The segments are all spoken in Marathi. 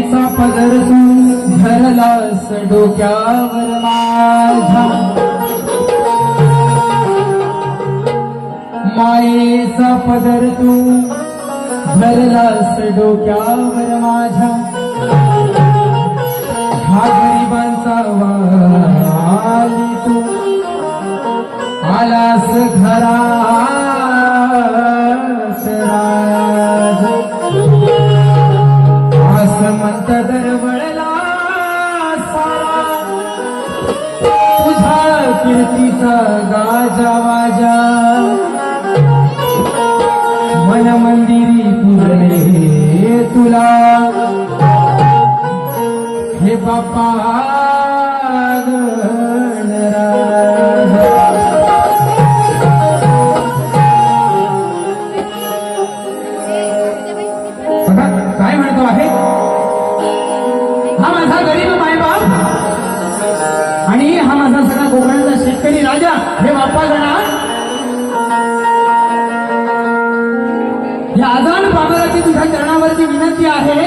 मायेचा पदर तू धरलास डोक्यावर माझा. मायेचा पदर तू धरलास डोक्यावर माझा. हा गरिबांचा वाली तू. आलास घरा गाजा वाजा. मन मंदिरी पुरले तुला. हे बाप्पा हा माझा सगळा कोकणाचा शेतकरी राजा. हे बाप्पा गणा या आजान बाबाची तुझ्या चरणावरची विनंती आहे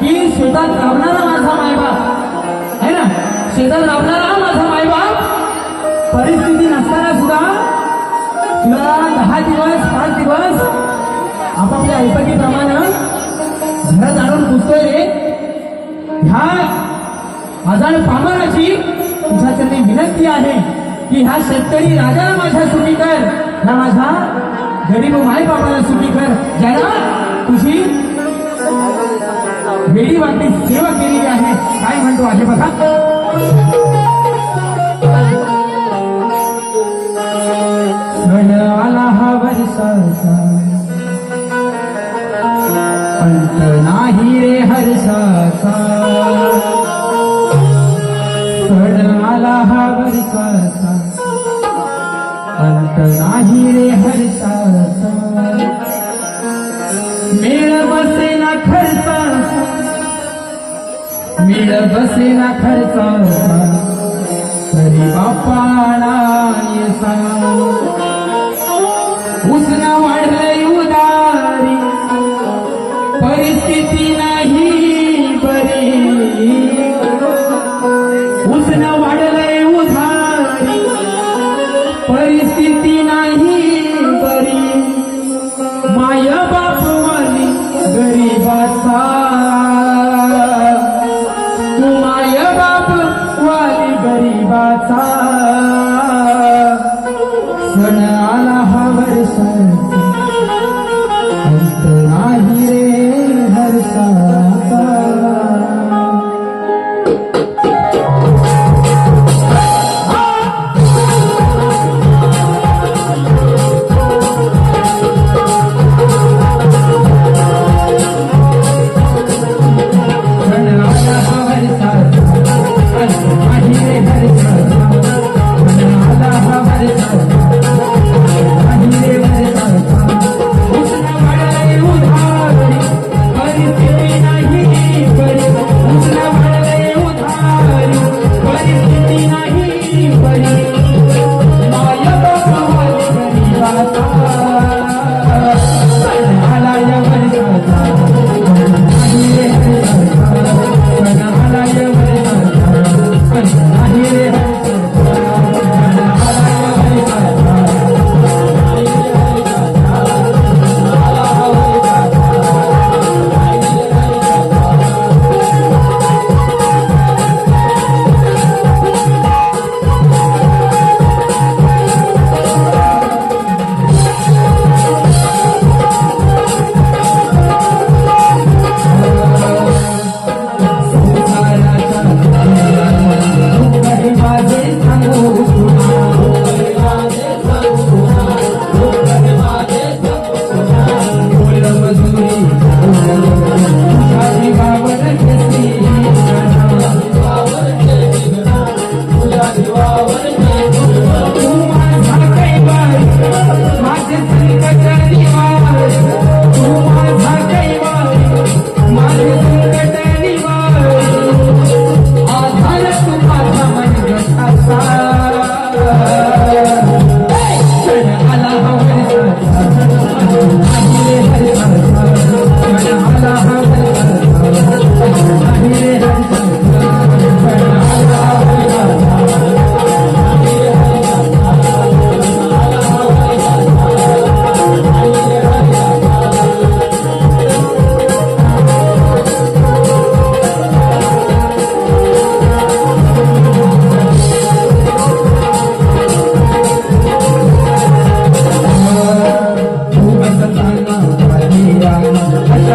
की शेतात राबणारा माझा मायबाप. है ना? शेतात राबणारा हा माझा मायबाप. परिस्थिती नसताना सुद्धा तुला दहा दिवस पाच दिवस आपापल्या ऐपतीप्रमाणे घरात आणून पुसतोय रे. ह्या आजाड पामराची तुझ्याकडे विनंती आहे की ह्या शेतकरी राजाला माझ्या सुखी कर ह्या माझ्या गरीब माय बाबाला सुखी कर. ज्याला तुझी वेळी वाटली सेवा केलेली आहे काय म्हणतो आहे बघा. मिळ बसेना खर्चा. तरी बापाला येसा उसना वाढलंय उदारी. परिस्थिती नाही बरी.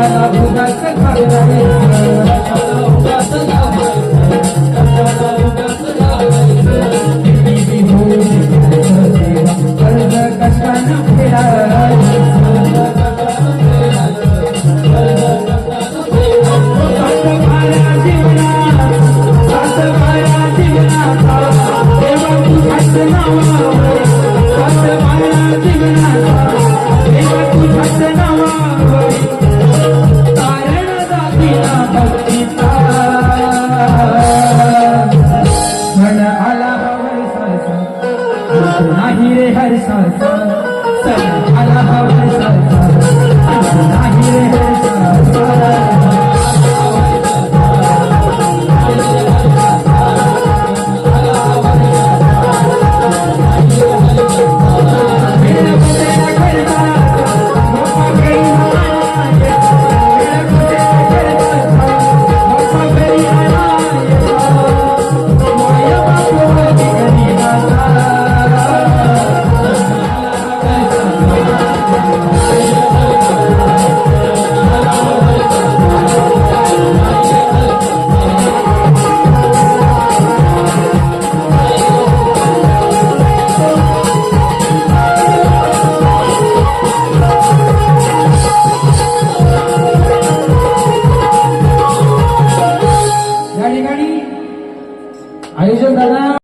I'm not going to